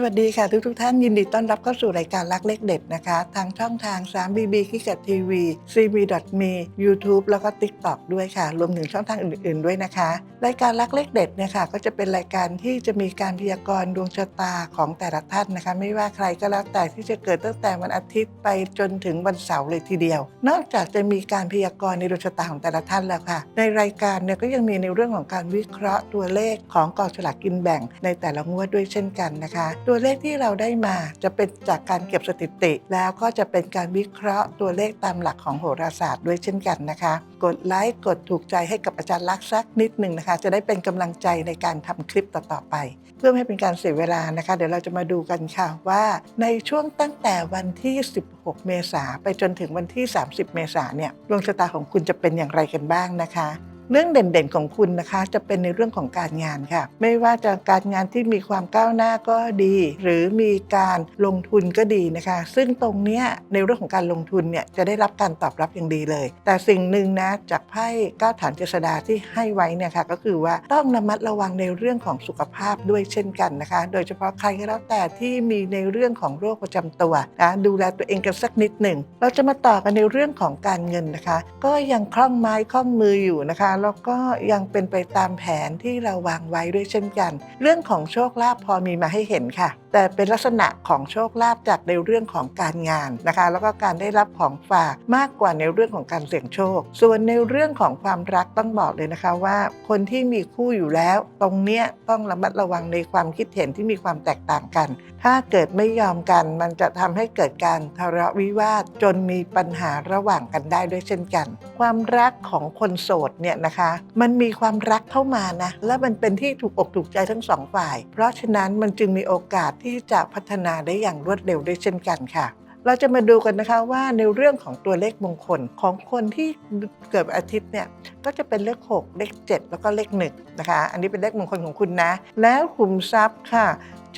สวัสดีค่ะทุกทท่านยินดีต้อนรับเข้าสู่รายการรักเลขเด็ดนะคะ ทางช่องทาง 3BB คิกกัทีวี cb.me YouTube แล้วก็ TikTok ด้วยค่ะ รวมถึงช่องทางอื่น ๆด้วยนะคะ รายการรักเลขเด็ดเนี่ยค่ะก็จะเป็นรายการที่จะมีการพยากรณ์ดวงชะตาของแต่ละท่านนะคะ ไม่ว่าใครก็แล้วแต่ที่จะเกิดตั้งแต่วันอาทิตย์ไปจนถึงวันเสาร์เลยทีเดียว นอกจากจะมีการพยากรณ์ในดวงชะตาของแต่ละท่านแล้วค่ะ ในรายการเนี่ยก็ยังมีในเรื่องของการวิเคราะห์ตัวเลขของกองฉลากกินแบ่งในแต่ละงวดด้วยเช่นกันนะคะตัวเลขที่เราได้มาจะเป็นจากการเก็บสถิติ แล้วก็จะเป็นการวิเคราะห์ตัวเลขตามหลักของโหราศาสตร์ด้วยเช่นกันนะคะ กดไลค์กดถูกใจให้กับอาจารย์ลักษณ์สักนิดหนึ่งนะคะ จะได้เป็นกำลังใจในการทำคลิปต่อๆไป เพื่อไม่ให้เป็นการเสียเวลานะคะ เดี๋ยวเราจะมาดูกันค่ะว่า ในช่วงตั้งแต่วันที่ 16 เมษาไปจนถึงวันที่ 30 เมษาเนี่ยดวงชะตาของคุณจะเป็นอย่างไรกันบ้างนะคะ เรื่องเด่นๆของคุณนะคะ จะเป็นในเรื่องของการงานค่ะ ไม่ว่าจะการงานที่มีความก้าวหน้าก็ดี หรือมีการลงทุนก็ดีนะคะ ซึ่งตรงเนี้ยในเรื่องของการลงทุนเนี่ยจะได้รับการตอบรับอย่างดีเลย แต่สิ่งหนึ่งนะจากไพ่ก้าวฐานเจษดาที่ให้ไว้เนี่ยค่ะก็คือว่าต้องระมัดระวังในเรื่องของสุขภาพด้วยเช่นกันนะคะ โดยเฉพาะใครก็แล้วแต่ที่มีในเรื่องของโรคประจำตัวนะดูแลตัวเองกันสักนิดหนึ่งเราจะมาต่อกันในเรื่องของการเงินนะคะ ก็ยังคล่องไม้คล่องมืออยู่นะคะแล้วก็ยังเป็นไปตามแผนที่เราวางไว้ด้วยเช่นกัน เรื่องของโชคลาภพอมีมาให้เห็นค่ะแต่เป็นลักษณะของโชคลาภจากในเรื่องของการงานนะคะ แล้วก็การได้รับของฝากมากกว่าในเรื่องของการเสี่ยงโชค ส่วนในเรื่องของความรักต้องบอกเลยนะคะว่า คนที่มีคู่อยู่แล้ว ตรงเนี้ยต้องระมัดระวังในความคิดเห็นที่มีความแตกต่างกัน ถ้าเกิดไม่ยอมกัน มันจะทำให้เกิดการทะเลาะวิวาทจนมีปัญหาระหว่างกันได้ด้วยเช่นกัน ความรักของคนโสดเนี่ยนะคะ มันมีความรักเข้ามานะและมันเป็นที่ถูกอกถูกใจทั้งสองฝ่าย เพราะฉะนั้นมันจึงมีโอกาสที่จะพัฒนาได้อย่างรวดเร็วด้วยเช่นกันค่ะ เราจะมาดูกันนะคะว่าในเรื่องของตัวเลขมงคลของคนที่เกิดอาทิตย์เนี่ยก็จะเป็นเลข 6 เลข 7 แล้วก็เลข1นะคะ อันนี้เป็นเลขมงคลของคุณนะ แล้วขุมทรัพย์ค่ะ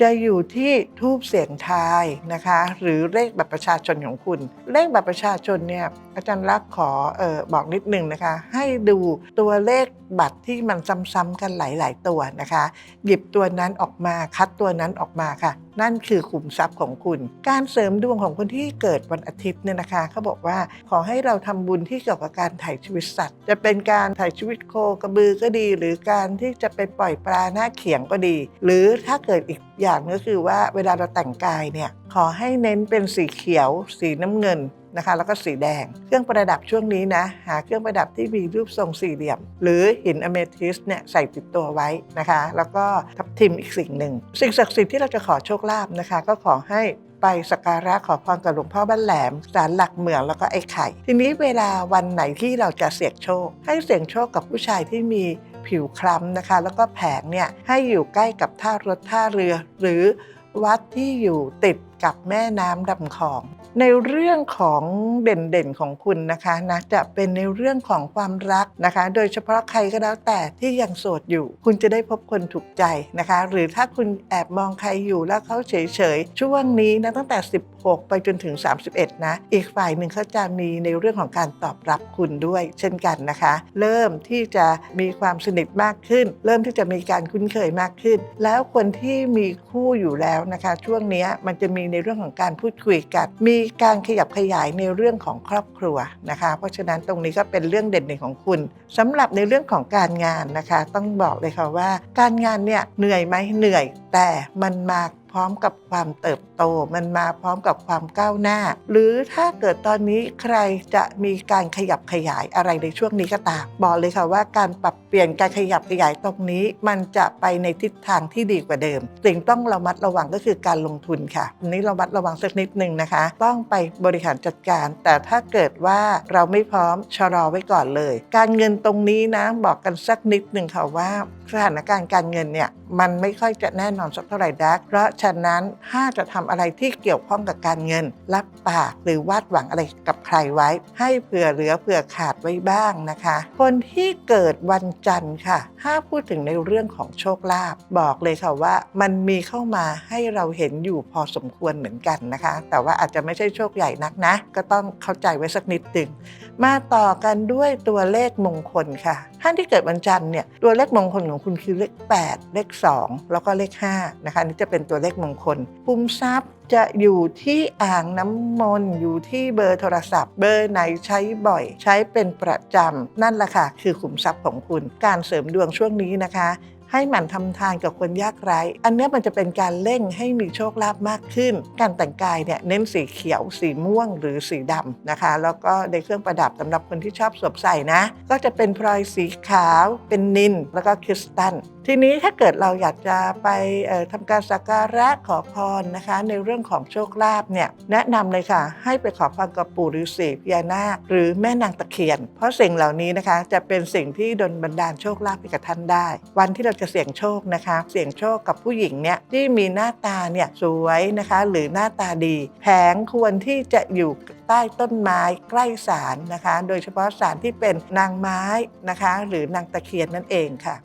จะอยู่ที่ทูบเสียงทายนะคะ หรือเลขบัตรประชาชนของคุณ เลขบัตรประชาชนเนี่ยอาจารย์รักขอออบอกนิดนึงนะคะ ให้ดูตัวเลขบัตรที่มันซ้ำๆกันหลายๆตัวนะคะ หยิบตัวนั้นออกมาคัดตัวนั้นออกมาค่ะ นั่นคือขุมทรัพย์ของคุณ การเสริมดวงของคนที่เกิดวันอาทิตย์เนี่ยนะคะเขาบอกว่าขอให้เราทำบุญที่เกี่ยวกับการถ่ายชีวิตสัตว์ จะเป็นการถ่ายชีวิตโคกระบือก็ดี หรือการที่จะไปปล่อยปลาหน้าเขียงก็ดี หรือถ้าเกิดอีกอย่างก็คือว่าเวลาเราแต่งกายเนี่ยขอให้เน้นเป็นสีเขียว สีน้ำเงินนะคะ แล้วก็สีแดง เครื่องประดับช่วงนี้นะ หาเครื่องประดับที่มีรูปทรงสี่เหลี่ยม หรือหินอเมทิสเนี่ยใส่ติดตัวไว้นะคะ แล้วก็ทับทิมอีกสิ่งหนึ่ง สิ่งศักดิ์สิทธิ์ที่เราจะขอโชคลาภนะคะ ก็ขอให้ไปสักการะขอพรกับหลวงพ่อบ้านแหลมศาลหลักเมืองแล้วก็ไอ้ไข่ ทีนี้เวลาวันไหนที่เราจะเสี่ยงโชค ให้เสี่ยงโชคกับผู้ชายที่มีผิวคล้ำนะคะ แล้วก็แผงเนี่ยให้อยู่ใกล้กับท่ารถท่าเรือ หรือวัดที่อยู่ติด กับแม่น้ำลำคลอง ในเรื่องของเด่นๆของคุณนะคะนะจะเป็นในเรื่องของความรักนะคะ โดยเฉพาะใครก็แล้วแต่ที่ยังโสดอยู่ คุณจะได้พบคนถูกใจนะคะ หรือถ้าคุณแอบมองใครอยู่แล้วเขาเฉยๆช่วงนี้นะตั้งแต่ 16 ไปจนถึง 31 นะ อีกฝ่ายหนึ่งเขาจะมีในเรื่องของการตอบรับคุณด้วย เช่นกันนะคะ เริ่มที่จะมีความสนิทมากขึ้น เริ่มที่จะมีการคุ้นเคยมากขึ้น แล้วคนที่มีคู่อยู่แล้วนะคะ ช่วงนี้มันจะมีในเรื่องของการพูดคุยกัน มีการขยับขยายในเรื่องของครอบครัวนะคะ เพราะฉะนั้นตรงนี้ก็เป็นเรื่องเด่นๆของคุณสำหรับในเรื่องของการงานนะคะ ต้องบอกเลยค่ะว่า การงานเนี่ยเหนื่อยไหมเหนื่อยแต่มันมา พร้อมกับความเติบโต มันมาพร้อมกับความก้าวหน้า หรือถ้าเกิดตอนนี้ใครจะมีการขยับขยายอะไรในช่วงนี้ก็ตามบอกเลยค่ะว่าการปรับเปลี่ยนการขยับขยายตรงนี้ มันจะไปในทิศทางที่ดีกว่าเดิม สิ่งต้องระมัดระวังก็คือการลงทุนค่ะอันนี้ระมัดระวังสักนิดหนึ่งนะคะ ต้องไปบริหารจัดการ แต่ถ้าเกิดว่าเราไม่พร้อมชะลอไว้ก่อนเลย การเงินตรงนี้นะบอกกันสักนิดหนึ่งค่ะว่าสถานการณ์การเงินเนี่ย มันไม่ค่อยจะแน่นอนสักเท่าไหร่นักเพราะฉะนั้นถ้าจะทำอะไรที่เกี่ยวข้องกับการเงิน รับปากหรือวาดหวังอะไรกับใครไว้ ให้เผื่อเหลือเผื่อขาดไว้บ้างนะคะ คนที่เกิดวันจันทร์ค่ะ ถ้าพูดถึงในเรื่องของโชคลาภบอกเลยค่ะว่า มันมีเข้ามาให้เราเห็นอยู่พอสมควรเหมือนกันนะคะ แต่ว่าอาจจะไม่ใช่โชคใหญ่นักนะ ก็ต้องเข้าใจไว้สักนิดหนึ่งมาต่อกันด้วยตัวเลขมงคลค่ะท่านที่เกิดวันจันทร์เนี่ยตัวเลขมงคลของคุณคือเลข 8 เลข2 แล้วก็เลข5นะคะนี่จะเป็นตัวเลขมงคลคุมทรัพย์จะอยู่ที่อ่างน้ำมนต์อยู่ที่เบอร์โทรศัพท์ เบอร์ไหนใช้บ่อย ใช้เป็นประจำนั่นแหละค่ะคือขุมทรัพย์ของคุณ การเสริมดวงช่วงนี้นะคะ ให้หมั่นทำทานกับคนยากไร้ อันนี้มันจะเป็นการเร่งให้มีโชคลาภมากขึ้น การแต่งกายเนี่ยเน้นสีเขียว สีม่วงหรือสีดำนะคะ แล้วก็ในเครื่องประดับสำหรับคนที่ชอบสวมใส่นะ ก็จะเป็นพลอยสีขาว เป็นนินแล้วก็คริสตัลทีนี้ถ้าเกิดเราอยากจะไปทำการสักการะขอพรนะคะ ในเรื่องของโชคลาภเนี่ยแนะนำเลยค่ะให้ไปขอพรกับปู่ฤาษีพญานาคหรือแม่นางตะเคียน เพราะสิ่งเหล่านี้นะคะ จะเป็นสิ่งที่ดลบันดาลโชคลาภให้กับท่านได้ วันที่เราจะเสี่ยงโชคนะคะ เสี่ยงโชคกับผู้หญิงเนี่ยที่มีหน้าตาเนี่ยสวยนะคะ หรือหน้าตาดี แผงควรที่จะอยู่ใต้ต้นไม้ใกล้ศาลนะคะ โดยเฉพาะศาลที่เป็นนางไม้นะคะ หรือนางตะเคียนนั่นเองค่ะ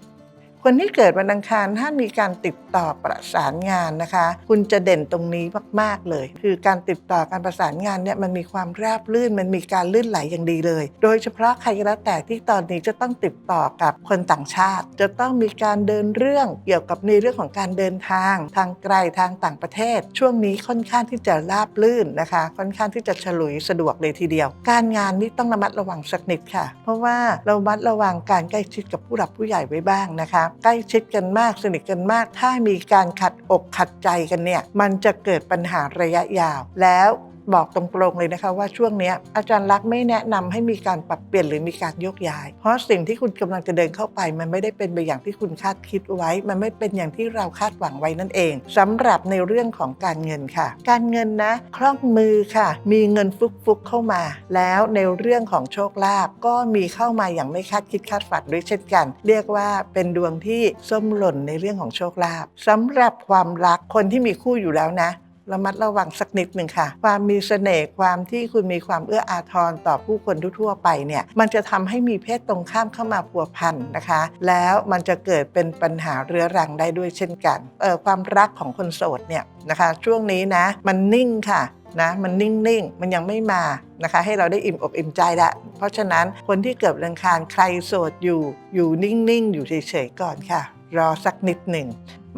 คนที่เกิดวันอังคารถ้ามีการติดต่อประสานงานนะคะ คุณจะเด่นตรงนี้มากๆเลย คือการติดต่อการประสานงานเนี่ยมันมีความราบรื่นมันมีการลื่นไหลอย่างดีเลย โดยเฉพาะใครก็แล้วแต่ที่ตอนนี้จะต้องติดต่อกับคนต่างชาติ จะต้องมีการเดินเรื่องเกี่ยวกับในเรื่องของการเดินทาง ทางไกลทางต่างประเทศ ช่วงนี้ค่อนข้างที่จะราบลื่นนะคะ ค่อนข้างที่จะฉลุยสะดวกเลยทีเดียว การงานนี่ต้องระมัดระวังสักนิดค่ะ เพราะว่าเราระมัดระวังการใกล้ชิดกับผู้หลักผู้ใหญ่ไว้บ้างนะคะใกล้ชิดกันมากสนิทกันมาก ถ้ามีการขัดอกขัดใจกันเนี่ยมันจะเกิดปัญหาระยะยาว แล้ว บอกตรงๆเลยนะคะว่าช่วงนี้อาจารย์ลักไม่แนะนำให้มีการปรับเปลี่ยนหรือมีการยกย้าย เพราะสิ่งที่คุณกำลังจะเดินเข้าไป มันไม่ได้เป็นไปอย่างที่คุณคาดคิดไว้ มันไม่เป็นอย่างที่เราคาดหวังไว้นั่นเองสำหรับในเรื่องของการเงินค่ะ การเงินนะคล่องมือค่ะ มีเงินฟุกๆเข้ามา แล้วในเรื่องของโชคลาภก็มีเข้ามาอย่างไม่คาดคิดคาดฝันด้วยเช่นกัน เรียกว่าเป็นดวงที่ส้มหล่นในเรื่องของโชคลาภสำหรับความรักคนที่มีคู่อยู่แล้วนะ ระมัดระวังสักนิดหนึ่งค่ะ ความมีเสน่ห์ความที่คุณมีความเอื้ออาทรต่อผู้คนทั่วไปเนี่ยมันจะทำให้มีเพศตรงข้ามเข้ามาพัวพันนะคะ แล้วมันจะเกิดเป็นปัญหาเรื้อรังได้ด้วยเช่นกันเออความรักของคนโสดเนี่ยนะคะช่วงนี้นะมันนิ่งค่ะนะมันนิ่งๆ มันยังไม่มานะคะ ให้เราได้อิ่มอกอิ่มใจละ เพราะฉะนั้นคนที่เกิดวันอังคารใครโสดอยู่ อยู่นิ่งๆ อยู่เฉยๆก่อนค่ะ รอสักนิดหนึ่ง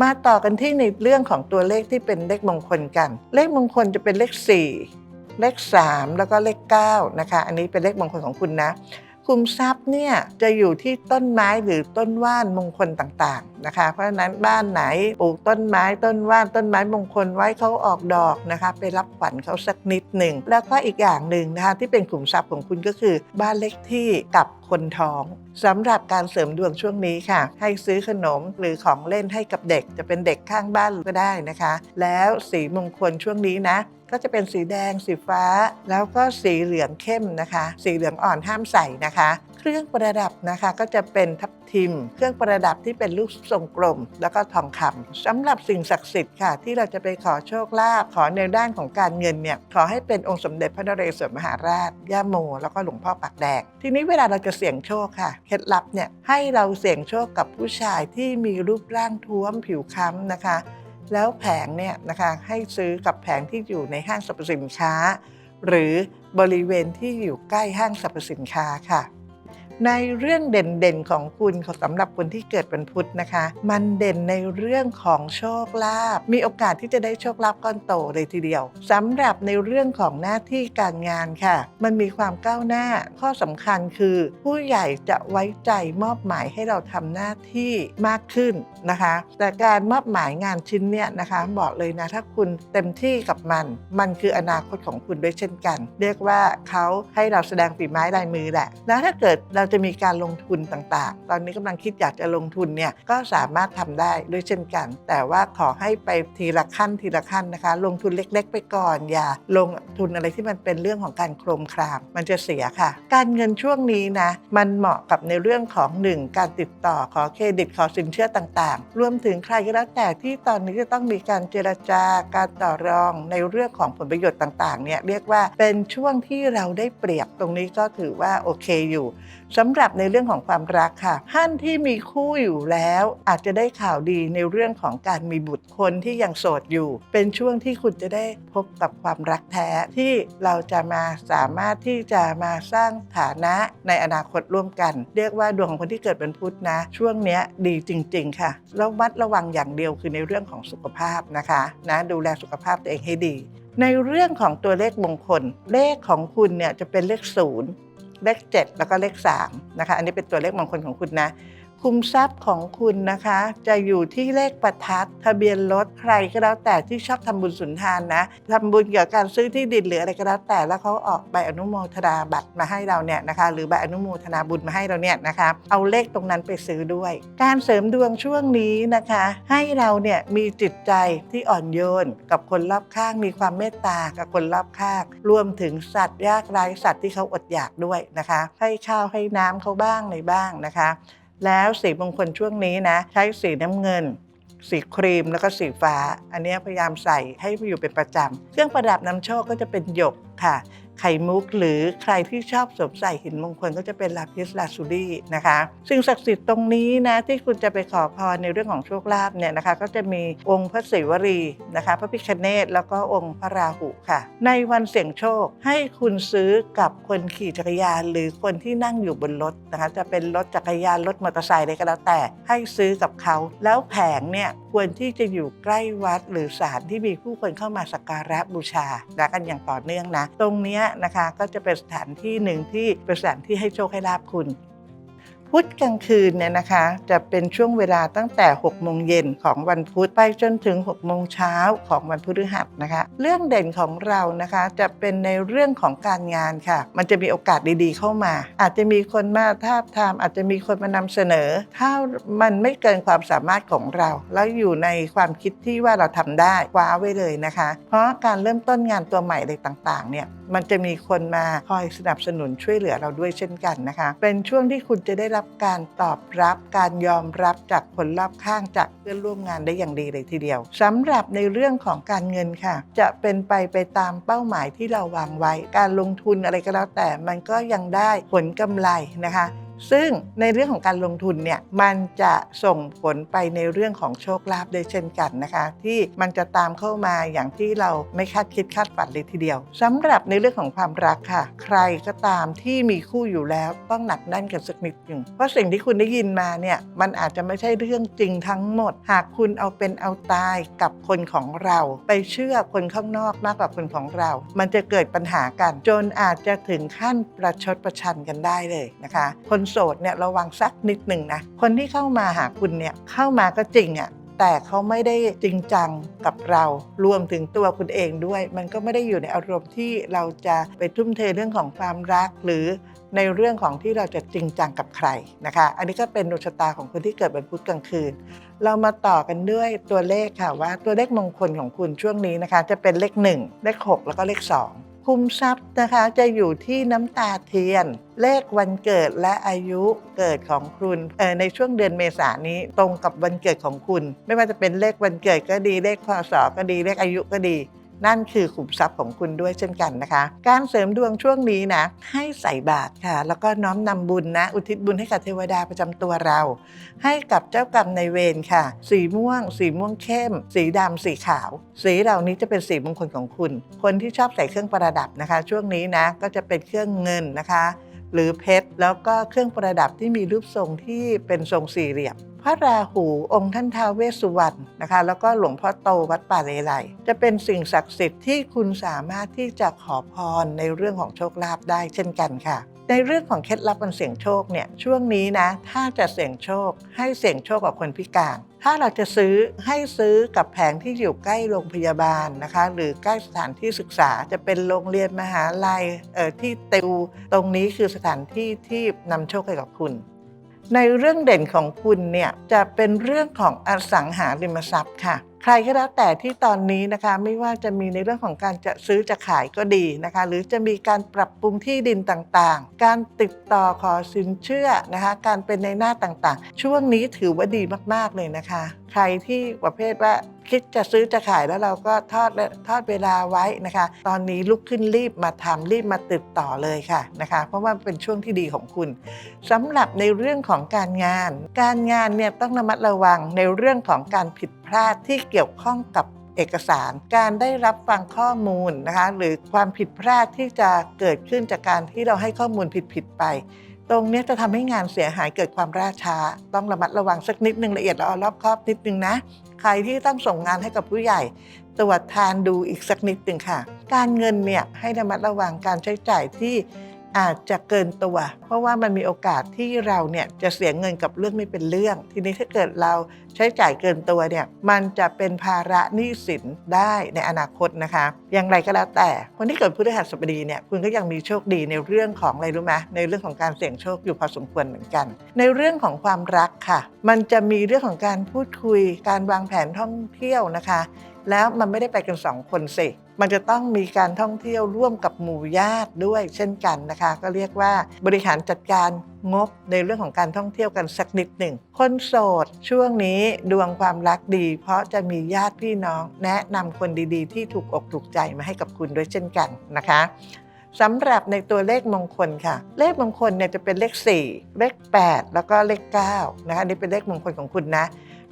มาต่อกันที่ในเรื่องของตัวเลขที่เป็นเลขมงคลกัน เลขมงคลจะเป็นเลข 4 เลข 3 แล้วก็เลข9นะคะ อันนี้เป็นเลขมงคลของคุณนะ คุมทรัพย์เนี่ยจะอยู่ที่ต้นไม้หรือต้นว่านมงคลต่างๆนะคะ เพราะฉะนั้นบ้านไหนปลูกต้นไม้ต้นว่านต้นไม้มงคลไว้เขาออกดอกนะคะ ไปรับขวัญเขาสักนิดหนึ่งแล้วก็อีกอย่างหนึ่งนะคะที่เป็นขุมทรัพย์ของคุณก็คือ บ้านเลขที่กับคนท้องสำหรับการเสริมดวงช่วงนี้ค่ะ ให้ซื้อขนมหรือของเล่นให้กับเด็ก จะเป็นเด็กข้างบ้านก็ได้นะคะ แล้วสีมงคลช่วงนี้นะ ก็จะเป็นสีแดง สีฟ้า แล้วก็สีเหลืองเข้มนะคะ สีเหลืองอ่อนห้ามใส่นะคะ เครื่องประดับนะคะก็จะเป็นทับทิม เครื่องประดับที่เป็นรูปทรงกลม แล้วก็ทองคำสำหรับสิ่งศักดิ์สิทธิ์ค่ะ ที่เราจะไปขอโชคลาภขอในด้านของการเงินเนี่ยขอให้เป็นองค์สมเด็จพระนเรศวรมหาราชย่าโมแล้วก็หลวงพ่อปากแดงทีนี้เวลาเราจะเสี่ยงโชคค่ะเคล็ดลับเนี่ยให้เราเสี่ยงโชคกับผู้ชายที่มีรูปร่างท้วมผิวค้ำนะคะ แล้วแผงเนี่ยนะคะให้ซื้อกับแผงที่อยู่ในห้างสรรพสินค้า หรือบริเวณที่อยู่ใกล้ห้างสรรพสินค้าค่ะ ในเรื่องเด่นๆของคุณสำหรับคนที่เกิดวันพุธนะคะ มันเด่นในเรื่องของโชคลาภมีโอกาสที่จะได้โชคลาภก้อนโตเลยทีเดียวสำหรับในเรื่องของหน้าที่การงานค่ะ มันมีความก้าวหน้า ข้อสำคัญคือ ผู้ใหญ่จะไว้ใจมอบหมายให้เราทำหน้าที่มากขึ้นนะคะ แต่การมอบหมายงานชิ้นเนี่ยนะคะบอกเลยนะถ้าคุณเต็มที่กับมัน มันคืออนาคตของคุณด้วยเช่นกัน เรียกว่าเขาให้เราแสดงฝีไม้ลายมือแหละแล้วถ้าเกิดเราจะมีการลงทุนต่างๆ ตอนนี้กำลังคิดอยากจะลงทุนเนี่ยก็สามารถทำได้ด้วยเช่นกัน แต่ว่าขอให้ไปทีละขั้นทีละขั้นนะคะ ลงทุนเล็ก ๆ ไปก่อน อย่าลงทุนอะไรที่มันเป็นเรื่องของการโครมคราม มันจะเสียค่ะ การเงินช่วงนี้นะมันเหมาะกับในเรื่องของหนึ่งการติดต่อขอเครดิตขอสินเชื่อต่างๆ รวมถึงใครก็แล้วแต่ที่ตอนนี้จะต้องมีการเจรจาการต่อรองในเรื่องของผลประโยชน์ต่างๆเนี่ยเรียกว่าเป็นช่วงที่เราได้เปรียบตรงนี้ก็ถือว่าโอเคอยู่สำหรับในเรื่องของความรักค่ะ ท่านที่มีคู่อยู่แล้ว อาจจะได้ข่าวดีในเรื่องของการมีบุตรคนที่ยังโสดอยู่ เป็นช่วงที่คุณจะได้พบกับความรักแท้ที่เราจะมาสามารถที่จะมาสร้างฐานะในอนาคตร่วมกัน เรียกว่าดวงของคนที่เกิดเป็นพุธนะ ช่วงนี้ดีจริง ๆ ค่ะแล้วมัดระวังอย่างเดียวคือในเรื่องของสุขภาพนะคะนะดูแลสุขภาพตัวเองให้ดีในเรื่องของตัวเลขมงคล เลขของคุณเนี่ยจะเป็นเลขศูนย์ เลข 7 แล้วก็เลข3นะคะ อันนี้เป็นตัวเลขมงคลของคุณนะ คุมทรัพย์ของคุณนะคะ จะอยู่ที่เลขประทัดทะเบียนรถใครก็แล้วแต่ที่ชอบทำบุญสุนทานนะทำบุญเกี่ยวกับการซื้อที่ดินหรืออะไรก็แล้วแต่แล้วเขาออกใบอนุโมทนาบัตรมาให้เราเนี่ยนะคะ หรือใบอนุโมทนาบุญมาให้เราเนี่ยนะคะเอาเลขตรงนั้นไปซื้อด้วย การเสริมดวงช่วงนี้นะคะ ให้เราเนี่ยมีจิตใจที่อ่อนโยนกับคนรอบข้างมีความเมตตากับคนรอบข้างรวมถึงสัตว์ยากไร้สัตว์ที่เขาอดอยากด้วยนะคะ ให้ข้าวให้น้ำเขาบ้างในบ้างนะคะ แล้วสีมงคลช่วงนี้นะใช้สีน้ำเงิน สีครีมแล้วก็สีฟ้า อันนี้พยายามใส่ให้อยู่เป็นประจำเครื่องประดับนำโชคก็จะเป็นหยกค่ะ ไข่มุก หรือใครที่ชอบสวมใส่หินมงคลก็จะเป็นลาพิสลาซูรีนะคะสิ่งศักดิ์สิทธิ์ตรงนี้นะที่คุณจะไปขอพรในเรื่องของโชคลาภเนี่ยนะคะ ก็จะมีองค์พระศิวรีนะคะ พระพิคเนตแล้วก็องค์พระราหุค่ะ ในวันเสี่ยงโชคให้คุณซื้อกับคนขี่จักรยานหรือคนที่นั่งอยู่บนรถนะคะ จะเป็นรถจักรยานรถมอเตอร์ไซค์อะไรก็แล้วแต่ ให้ซื้อกับเขาแล้วแผงเนี่ยควรที่จะอยู่ใกล้วัดหรือศาลที่มีผู้คนเข้ามาสักการะบูชานะกันอย่างต่อเนื่องนะ ตรงนี้นะคะก็จะเป็นสถานที่หนึ่งที่เป็นสถานที่ให้โชคให้ลาบคุณ พุธกลางคืนเนี่ยนะคะ จะเป็นช่วงเวลาตั้งแต่ 6 โมงเย็นของวันพุธไปจนถึง 6 โมงเช้าของวันพฤหัสนะคะ เรื่องเด่นของเรานะคะจะเป็นในเรื่องของการงานค่ะ มันจะมีโอกาสดีๆเข้ามา อาจจะมีคนมาทาบทาม อาจจะมีคนมานำเสนอ ถ้ามันไม่เกินความสามารถของเรา แล้วอยู่ในความคิดที่ว่าเราทำได้คว้าไว้เลยนะคะ เพราะการเริ่มต้นงานตัวใหม่อะไรต่างๆเนี่ยมันจะมีคนมาคอยสนับสนุนช่วยเหลือเราด้วยเช่นกันนะคะ เป็นช่วงที่คุณจะได้รับการตอบรับการยอมรับจากคนรอบข้างจากเพื่อนร่วมงานได้อย่างดีเลยทีเดียวสำหรับในเรื่องของการเงินค่ะ จะเป็นไปไปตามเป้าหมายที่เราวางไว้ การลงทุนอะไรก็แล้วแต่มันก็ยังได้ผลกำไรนะคะ ซึ่งในเรื่องของการลงทุนเนี่ยมันจะส่งผลไปในเรื่องของโชคลาภด้วยเช่นกันนะคะ ที่มันจะตามเข้ามาอย่างที่เราไม่คาดคิดคาดฝันเลยทีเดียวสำหรับในเรื่องของความรักค่ะ ใครก็ตามที่มีคู่อยู่แล้วต้องหนักแน่นกันสักนิดหนึ่งเพราะสิ่งที่คุณได้ยินมาเนี่ยมันอาจจะไม่ใช่เรื่องจริงทั้งหมด หากคุณเอาเป็นเอาตายกับคนของเรา ไปเชื่อคนข้างนอกมากกว่าคนของเรา มันจะเกิดปัญหากัน จนอาจจะถึงขั้นประชดประชันกันได้เลยนะคะ คนโสดเนี่ยระวังสักนิดหนึ่งนะคนที่เข้ามาหาคุณเนี่ยเข้ามาก็จริงอะ่ะแต่เขาไม่ได้จริงจังกับเรารวมถึงตัวคุณเองด้วย มันก็ไม่ได้อยู่ในอารมณ์ที่เราจะไปทุ่มเทเรื่องของความรัก หรือในเรื่องของที่เราจะจริงจังกับใครนะคะ อันนี้ก็เป็นดวงชะตาของคนที่เกิดวันพุธกลางคืน เรามาต่อกันด้วยตัวเลขค่ะว่าตัวเลขมงคลของคุณช่วงนี้นะคะ จะเป็นเลข 1 เลข 6 แล้วก็เลข 2 คุมทรัพย์นะคะ จะอยู่ที่น้ำตาเทียน เลขวันเกิดและอายุเกิดของคุณในช่วงเดือนเมษานนี้ตรงกับวันเกิดของคุณ ไม่ว่าจะเป็นเลขวันเกิดก็ดีเลขพศก็ดีเลขอายุก็ดี นั่นคือขุมทรัพย์ของคุณด้วยเช่นกันนะคะ การเสริมดวงช่วงนี้นะ ให้ใส่บาตรค่ะ แล้วก็น้อมนำบุญนะ อุทิศบุญให้กับเทวดาประจำตัวเรา ให้กับเจ้ากรรมในเวรค่ะ สีม่วง สีม่วงเข้ม สีดำสีขาว สีเหล่านี้จะเป็นสีมงคลของคุณ คนที่ชอบใส่เครื่องประดับนะคะ ช่วงนี้นะก็จะเป็นเครื่องเงินนะคะ หรือเพชรแล้วก็เครื่องประดับที่มีรูปทรงที่เป็นทรงสี่เหลี่ยม ระราหูองค์ท่านท้าวเวสสุวรรณนะคะ แล้วก็หลวงพ่อโตวัดป่าเลไลจะเป็นสิ่งศักดิ์สิทธิ์ที่คุณสามารถที่จะขอพรในเรื่องของโชคลาภได้เช่นกันค่ะ ในเรื่องของเคล็ดลับการเสี่ยงโชคเนี่ยช่วงนี้นะ ถ้าจะเสี่ยงโชค ให้เสี่ยงโชคกับคนพิการ ถ้าเราจะซื้อให้ซื้อกับแผงที่อยู่ใกล้โรงพยาบาลนะคะ หรือใกล้สถานที่ศึกษาจะเป็นโรงเรียนมหาลัยเอ่อที่ติวตรงนี้คือสถานที่ที่นำโชคให้กับคุณ ในเรื่องเด่นของคุณเนี่ยจะเป็นเรื่องของอสังหาริมทรัพย์ค่ะ ใครก็แล้วแต่ที่ตอนนี้นะคะไม่ว่าจะมีในเรื่องของการจะซื้อจะขายก็ดีนะคะ หรือจะมีการปรับปรุงที่ดินต่างๆ การติดต่อขอสินเชื่อนะคะ การเป็นในหน้าต่างๆ ช่วงนี้ถือว่าดีมากๆเลยนะคะ ใครที่ประเภทว่า คิดจะซื้อจะขายแล้วเราก็ทอดทอดเวลาไว้นะคะ ตอนนี้ลุกขึ้นรีบมาทำรีบมาติดต่อเลยค่ะนะคะ เพราะว่าเป็นช่วงที่ดีของคุณสำหรับในเรื่องของการงาน การงานเนี่ยต้องระมัดระวังในเรื่องของการผิดพลาดที่เกี่ยวข้องกับเอกสารการได้รับฟังข้อมูลนะคะหรือความผิดพลาดที่จะเกิดขึ้นจากการที่เราให้ข้อมูลผิดๆไป ตรงนี้จะทำให้งานเสียหายเกิดความร่าช้า ต้องระมัดระวังสักนิดนึงละเอียดแล้วรอบครอบนิดนึงนะ ใครที่ต้องส่งงานให้กับผู้ใหญ่ ตรวจทานดูอีกสักนิดหนึ่งค่ะ การเงินเนี่ยให้ระมัดระวังการใช้จ่ายที่ อาจจะเกินตัว เพราะว่ามันมีโอกาสที่เราเนี่ยจะเสียเงินกับเรื่องไม่เป็นเรื่อง ทีนี้ถ้าเกิดเราใช้จ่ายเกินตัวเนี่ยมันจะเป็นภาระหนี้สินได้ในอนาคตนะคะ อย่างไรก็แล้วแต่คนที่เกิดพฤหัสบดีเนี่ยคุณก็ยังมีโชคดีในเรื่องของอะไรรู้ไหมในเรื่องของการเสี่ยงโชคอยู่พอสมควรเหมือนกัน ในเรื่องของความรักค่ะ มันจะมีเรื่องของการพูดคุย การวางแผนท่องเที่ยวนะคะ แล้วมันไม่ได้ไปกันสองคนสิ มันจะต้องมีการท่องเที่ยวร่วมกับหมู่ญาติด้วยเช่นกันนะคะ ก็เรียกว่าบริหารจัดการงบในเรื่องของการท่องเที่ยวกันสักนิดหนึ่ง คนโสดช่วงนี้ดวงความรักดี เพราะจะมีญาติพี่น้องแนะนำคนดีๆ ที่ถูกอกถูกใจมาให้กับคุณด้วยเช่นกันนะคะสำหรับในตัวเลขมงคลค่ะ เลขมงคลเนี่ยจะเป็นเลข 4 เลข 8 แล้วก็เลข9นะคะนี่เป็นเลขมงคลของคุณนะ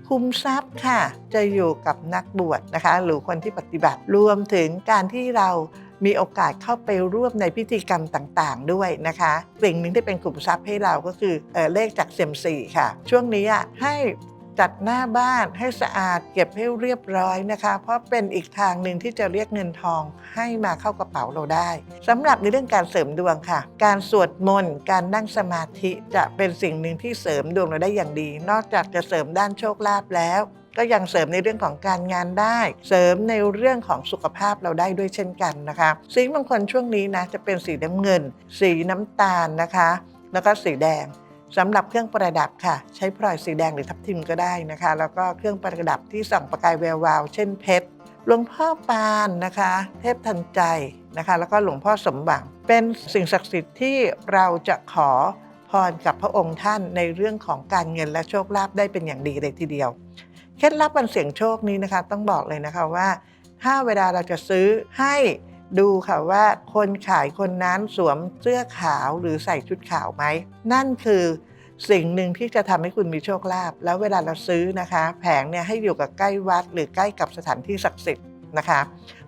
คุมทรัพย์ค่ะ จะอยู่กับนักบวชนะคะ หรือคนที่ปฏิบัติรวมถึงการที่เรามีโอกาสเข้าไปร่วมในพิธีกรรมต่างๆ ด้วยนะคะ สิ่งหนึ่งที่เป็นกลุ่มทรัพย์ให้เราก็คือเอเลขจากเซียมซีค่ะ ช่วงนี้อะให้ จัดหน้าบ้านให้สะอาดเก็บให้เรียบร้อยนะคะ เพราะเป็นอีกทางหนึ่งที่จะเรียกเงินทองให้มาเข้ากระเป๋าเราได้สำหรับในเรื่องการเสริมดวงค่ะ การสวดมนต์การนั่งสมาธิจะเป็นสิ่งหนึ่งที่เสริมดวงเราได้อย่างดี นอกจากจะเสริมด้านโชคลาภแล้วก็ยังเสริมในเรื่องของการงานได้ เสริมในเรื่องของสุขภาพเราได้ด้วยเช่นกันนะคะสีมงคลช่วงนี้นะจะเป็นสีน้ำเงิน สีน้ำตาลนะคะ แล้วก็สีแดง สำหรับเครื่องประดับค่ะ ใช้พลอยสีแดงหรือทับทิมก็ได้นะคะ แล้วก็เครื่องประดับที่ส่องประกายแวววาว เช่นเพชรหลวงพ่อปานนะคะ เทพทันใจนะคะ แล้วก็หลวงพ่อสมหวัง เป็นสิ่งศักดิ์สิทธิ์ที่เราจะขอพรกับพระองค์ท่านในเรื่องของการเงินและโชคลาภได้เป็นอย่างดีเลยทีเดียว เคล็ดลับวันเสี่ยงโชคนี้นะคะ ต้องบอกเลยนะคะว่า ถ้าเวลาเราจะซื้อให้ ดูค่ะว่าคนขายคนนั้นสวมเสื้อขาวหรือใส่ชุดขาวไหม นั่นคือสิ่งหนึ่งที่จะทำให้คุณมีโชคลาภแล้วเวลาเราซื้อนะคะ แผงเนี่ยให้อยู่กับใกล้วัดหรือใกล้กับสถานที่ศักดิ์สิทธิ์นะคะ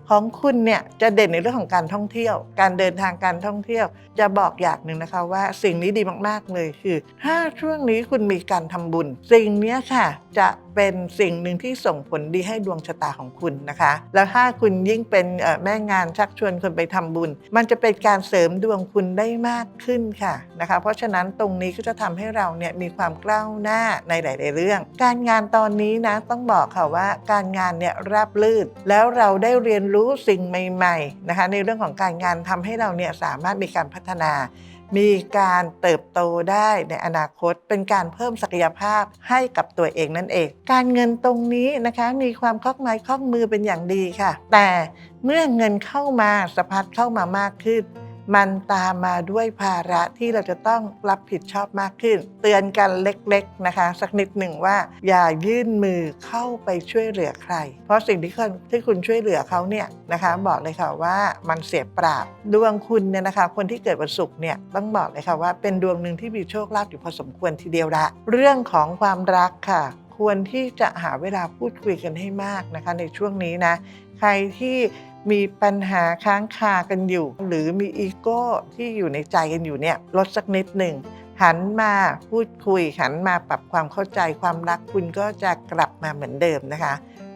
ของคุณเนี่ยจะเด่นในเรื่องของการท่องเที่ยว การเดินทางการท่องเที่ยว จะบอกอย่างหนึ่งนะคะว่าสิ่งนี้ดีมากๆเลยคือ ถ้าช่วงนี้คุณมีการทำบุญ สิ่งนี้ค่ะ จะเป็นสิ่งหนึ่งที่ส่งผลดีให้ดวงชะตาของคุณนะคะ แล้วถ้าคุณยิ่งเป็นแม่งานชักชวนคนไปทำบุญ มันจะเป็นการเสริมดวงคุณได้มากขึ้นค่ะนะคะ เพราะฉะนั้นตรงนี้ก็จะทำให้เราเนี่ยมีความกล้าวหน้าในหลาย ๆ เรื่อง การงานตอนนี้นะต้องบอกค่ะว่าการงานเนี่ยราบลื่นแล้วเราได้เรียนรูู้้สิ่งใหม่ๆนะคะในเรื่องของการงานทำให้เราเนี่ยสามารถมีการพัฒนา มีการเติบโตได้ในอนาคต เป็นการเพิ่มศักยภาพให้กับตัวเองนั่นเอง การเงินตรงนี้นะคะมีความคล่องไม้คล่องมือเป็นอย่างดีค่ะ แต่เมื่อเงินเข้ามาสะพัดเข้ามามากขึ้น มันตามมาด้วยภาระที่เราจะต้องรับผิดชอบมากขึ้น เตือนกันเล็กๆนะคะ สักนิดหนึ่งว่า อย่ายื่นมือเข้าไปช่วยเหลือใคร เพราะสิ่งที่คุณที่คุณช่วยเหลือเขาเนี่ยนะคะ บอกเลยค่ะว่ามันเสียเปราบดวงคุณเนี่ยนะคะ คนที่เกิดวันศุกร์เนี่ยต้องบอกเลยค่ะว่าเป็นดวงหนึ่งที่มีโชคลาภอยู่พอสมควรทีเดียวละเรื่องของความรักค่ะควรที่จะหาเวลาพูดคุยกันให้มากนะคะในช่วงนี้นะ ใครที่มีปัญหาค้างคากันอยู่ หรือมีอีโก้ที่อยู่ในใจกันอยู่เนี่ยลดสักนิดหนึ่งหันมาพูดคุยหันมาปรับความเข้าใจความรักคุณก็จะกลับมาเหมือนเดิมนะคะ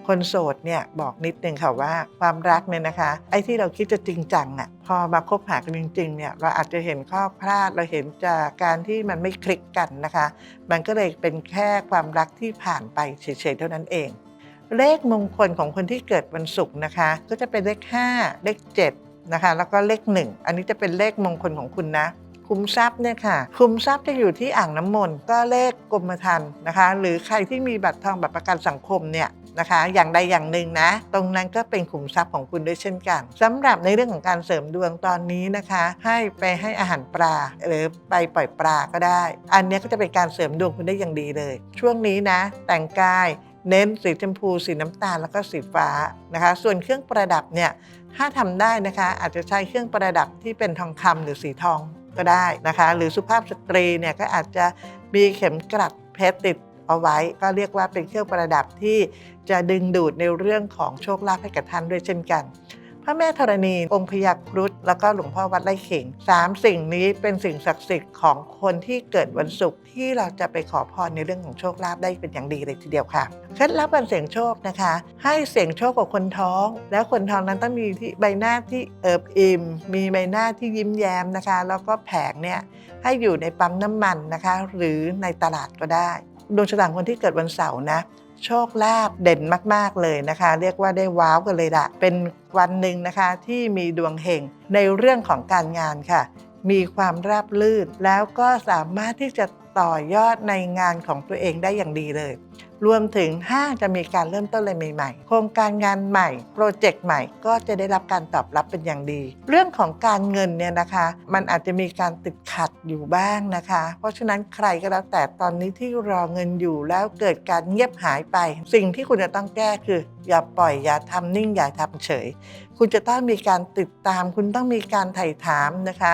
คนโสดเนี่ยบอกนิดนึงค่ะว่าความรักเนี่ยนะคะ ไอ้ที่เราคิดจะจริงจังอะพอมาคบหากันจริงๆเนี่ยเราอาจจะเห็นข้อพลาดเราเห็นจากการที่มันไม่คลิกกันนะคะ มันก็เลยเป็นแค่ความรักที่ผ่านไปเฉยๆเท่านั้นเอง เลขมงคลของคนที่เกิดวันศุกร์นะคะ ก็จะเป็นเลข 5 เลข 7 นะคะ แล้วก็เลข 1 อันนี้จะเป็นเลขมงคลของคุณนะ คุ้มทรัพย์เนี่ยค่ะ คุ้มทรัพย์จะอยู่ที่อ่างน้ำมนต์ก็เลขกรมธรรม์นะคะ หรือใครที่มีบัตรทองบัตรประกันสังคมเนี่ยนะคะอย่างใดอย่างหนึ่งนะ ตรงนั้นก็เป็นขุมทรัพย์ของคุณด้วยเช่นกันสำหรับในเรื่องของการเสริมดวงตอนนี้นะคะ ให้ไปให้อาหารปลาหรือไปปล่อยปลาก็ได้ อันนี้ก็จะเป็นการเสริมดวงคุณได้อย่างดีเลย ช่วงนี้นะ แต่งกาย เน้นสีชมพูสีน้ำตาลแล้วก็สีฟ้านะคะ ส่วนเครื่องประดับเนี่ยถ้าทำได้นะคะอาจจะใช้เครื่องประดับที่เป็นทองคำหรือสีทองก็ได้นะคะ หรือสุภาพสตรีเนี่ยก็อาจจะมีเข็มกลัดเพชรติดเอาไว้ ก็เรียกว่าเป็นเครื่องประดับที่จะดึงดูดในเรื่องของโชคลาภให้กับท่านด้วยเช่นกัน พระแม่ธรณีองค์พญาครุฑแล้วก็หลวงพ่อวัดไร่ขิงสามสิ่งนี้เป็นสิ่งศักดิ์สิทธิ์ของคนที่เกิดวันศุกร์ที่เราจะไปขอพรในเรื่องของโชคลาภได้เป็นอย่างดีเลยทีเดียวค่ะเคล็ดลับการเสี่ยงโชคนะคะ ให้เสี่ยงโชคกับคนท้อง แล้วคนท้องนั้นต้องมีที่ใบหน้าที่เอิบอิ่ม มีใบหน้าที่ยิ้มแย้มนะคะ แล้วก็แผงเนี่ยให้อยู่ในปั๊มน้ำมันนะคะ หรือในตลาดก็ได้ ดวงชะตาคนที่เกิดวันเสาร์นะ โชคลาภเด่นมาก ๆ เลยนะคะ เรียกว่าได้ว้าวกันเลยละเป็นวันหนึ่งนะคะที่มีดวงเฮงในเรื่องของการงานค่ะ มีความราบรื่นแล้วก็สามารถที่จะต่อยอดในงานของตัวเองได้อย่างดีเลย รวมถึงถ้าจะมีการเริ่มต้นอะไรใหม่ๆ โครงการงานใหม่โปรเจกต์ใหม่ก็จะได้รับการตอบรับเป็นอย่างดี เรื่องของการเงินเนี่ยนะคะ มันอาจจะมีการติดขัดอยู่บ้างนะคะ เพราะฉะนั้นใครก็แล้วแต่ตอนนี้ที่รอเงินอยู่แล้วเกิดการเงียบหายไป สิ่งที่คุณจะต้องแก้คือ อย่าปล่อยอย่าทำนิ่งอย่าทำเฉย คุณจะต้องมีการติดตาม คุณต้องมีการไถ่ถามนะคะ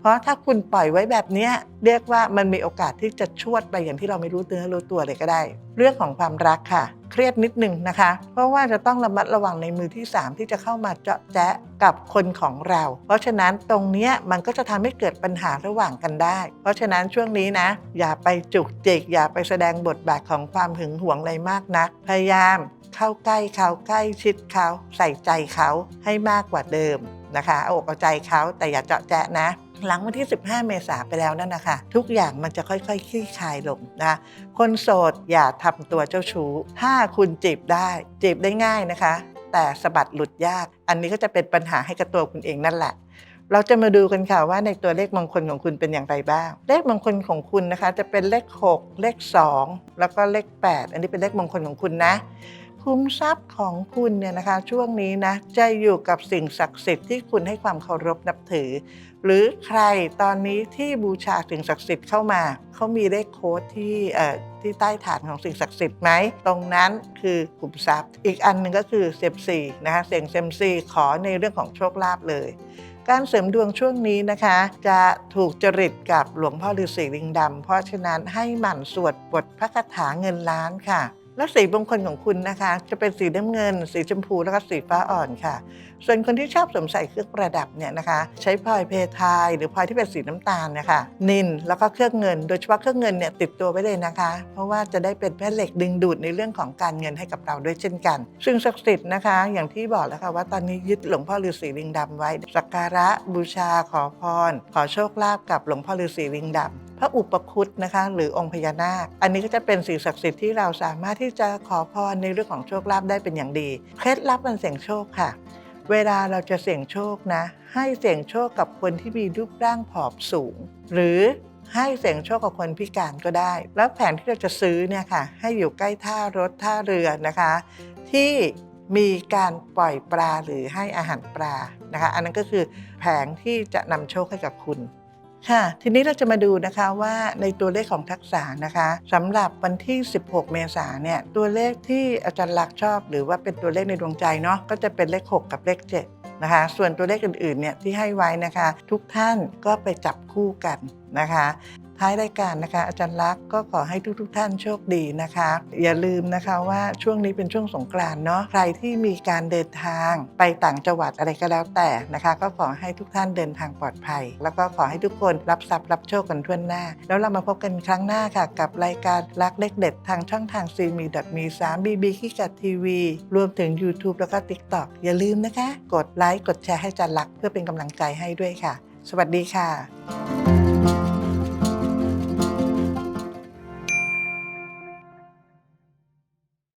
เพราะถ้าคุณปล่อยไว้แบบนี้เรียกว่ามันมีโอกาสที่จะชวดไปอย่างที่เราไม่รู้เนื้อรู้ตัวเลยก็ได้ เรื่องของความรักค่ะ เครียดนิดนึงนะคะ เพราะว่าจะต้องระมัดระวังในมือที่ 3 ที่จะเข้ามาเจาะแจ๊ะกับคนของเรา เพราะฉะนั้นตรงนี้มันก็จะทำให้เกิดปัญหาระหว่างกันได้ เพราะฉะนั้นช่วงนี้นะ อย่าไปจุกจิกอย่าไปแสดงบทบาทของความหึงหวงอะไรมากนัก พยายาม เข้าใกล้เขาใกล้ชิดเขาใส่ใจเขาให้มากกว่าเดิมนะคะเอาอกเอาใจเขาแต่อย่าเจาะแจะนะ หลังวันที่ 15 เมษาไปแล้วนั่นนะคะทุกอย่างมันจะค่อยๆคลี่คลายลงนะคนโสดอย่าทำตัวเจ้าชู้ ถ้าคุณจีบได้จีบได้ง่ายนะคะ แต่สะบัดหลุดยาก อันนี้ก็จะเป็นปัญหาให้กับตัวคุณเองนั่นแหละเราจะมาดูกันค่ะว่าในตัวเลขมงคลของคุณเป็นอย่างไรบ้าง เลขมงคลของคุณนะคะ จะเป็นเลข 6 เลข 2 แล้วก็เลข 8 อันนี้เป็นเลขมงคลของคุณนะ คุ้มทรัพย์ของคุณเนี่ยนะคะ ช่วงนี้นะจะอยู่กับสิ่งศักดิ์สิทธิ์ที่คุณให้ความเคารพนับถือ หรือใครตอนนี้ที่บูชาสิ่งศักดิ์สิทธิ์เข้ามาเขามีเลขโค้ดที่เอ่อที่ใต้ฐานของสิ่งศักดิ์สิทธิ์ไหมตรงนั้นคือขุมทรัพย์ อีกอันหนึ่งก็คือเซมซีนะคะเสียงเซมซีขอในเรื่องของโชคลาภเลย การเสริมดวงช่วงนี้นะคะ จะถูกจริตกับหลวงพ่อฤาษีลิงดำเพราะฉะนั้นให้หมั่นสวดบทพระคาถาเงินล้านค่ะ แล้วสีมงคลของคุณนะคะ จะเป็นสีน้ำเงิน สีชมพูแล้วก็สีฟ้าอ่อนค่ะ ส่วนคนที่ชอบสวมใส่เครื่องประดับเนี่ยนะคะ ใช้พลอยเพทายหรือพลอยที่เป็นสีน้ำตาลนะคะนินแล้วก็เครื่องเงิน โดยเฉพาะเครื่องเงินเนี่ยติดตัวไว้เลยนะคะ เพราะว่าจะได้เป็นแม่เหล็กดึงดูดในเรื่องของการเงินให้กับเราด้วยเช่นกัน ซึ่งศักดิ์สิทธิ์นะคะ อย่างที่บอกแล้วค่ะว่าตอนนี้ยึดหลวงพ่อฤาษีลิงดำไว้สักการะบูชาขอพร ขอโชคลาภกับหลวงพ่อฤาษีลิงดำ พระอุปคุตนะคะหรือองค์พญานาค อันนี้ก็จะเป็นสิ่งศักดิ์สิทธิ์ที่เราสามารถที่จะขอพรในเรื่องของโชคลาภได้เป็นอย่างดี เคล็ดลับมันเสี่ยงโชคค่ะ เวลาเราจะเสี่ยงโชคนะ ให้เสี่ยงโชคกับคนที่มีรูปร่างผอมสูง หรือให้เสี่ยงโชคกับคนพิการก็ได้ แล้วแผนที่เราจะซื้อเนี่ยค่ะ ให้อยู่ใกล้ท่ารถท่าเรือนะคะ ที่มีการปล่อยปลาหรือให้อาหารปลานะคะ อันนั้นก็คือแผงที่จะนำโชคให้กับคุณ ค่ะ ทีนี้เราจะมาดูนะคะว่าในตัวเลขของทักษะนะคะสำหรับวันที่ 16 เมษายนเนี่ยตัวเลขที่อาจารย์ลักษณ์ชอบ หรือว่าเป็นตัวเลขในดวงใจเนาะก็จะเป็นเลข 6 กับเลข 7 นะคะ ส่วนตัวเลขอื่นๆเนี่ยที่ให้ไว้นะคะ ทุกท่านก็ไปจับคู่กันนะคะ ท้ายรายการนะคะ อาจารย์ลักษ์ก็ขอให้ทุกๆทท่านโชคดีนะคะ อย่าลืมนะคะว่าช่วงนี้เป็นช่วงสงกรานต์เนาะใครที่มีการเดินทางไปต่างจังหวัดอะไรก็แล้วแต่นะคะ ก็ขอให้ทุกท่านเดินทางปลอดภัย แล้วก็ขอให้ทุกคนรับทรัพย์รับโชคกันทั่วหน้า แล้วเรามาพบกันครั้งหน้าค่ะ กับรายการรักเลขเด็ดทางช่องทางซีมีดมีสามบีบีขี้กัดทีวีรวมถึง YouTube แล้วก็ TikTok อย่าลืมนะคะ กดไลค์กดแชร์ให้อาจันลักษ์เพื่อเป็นกำลังใจให้ด้วยค่ะ สวัสดีค่ะ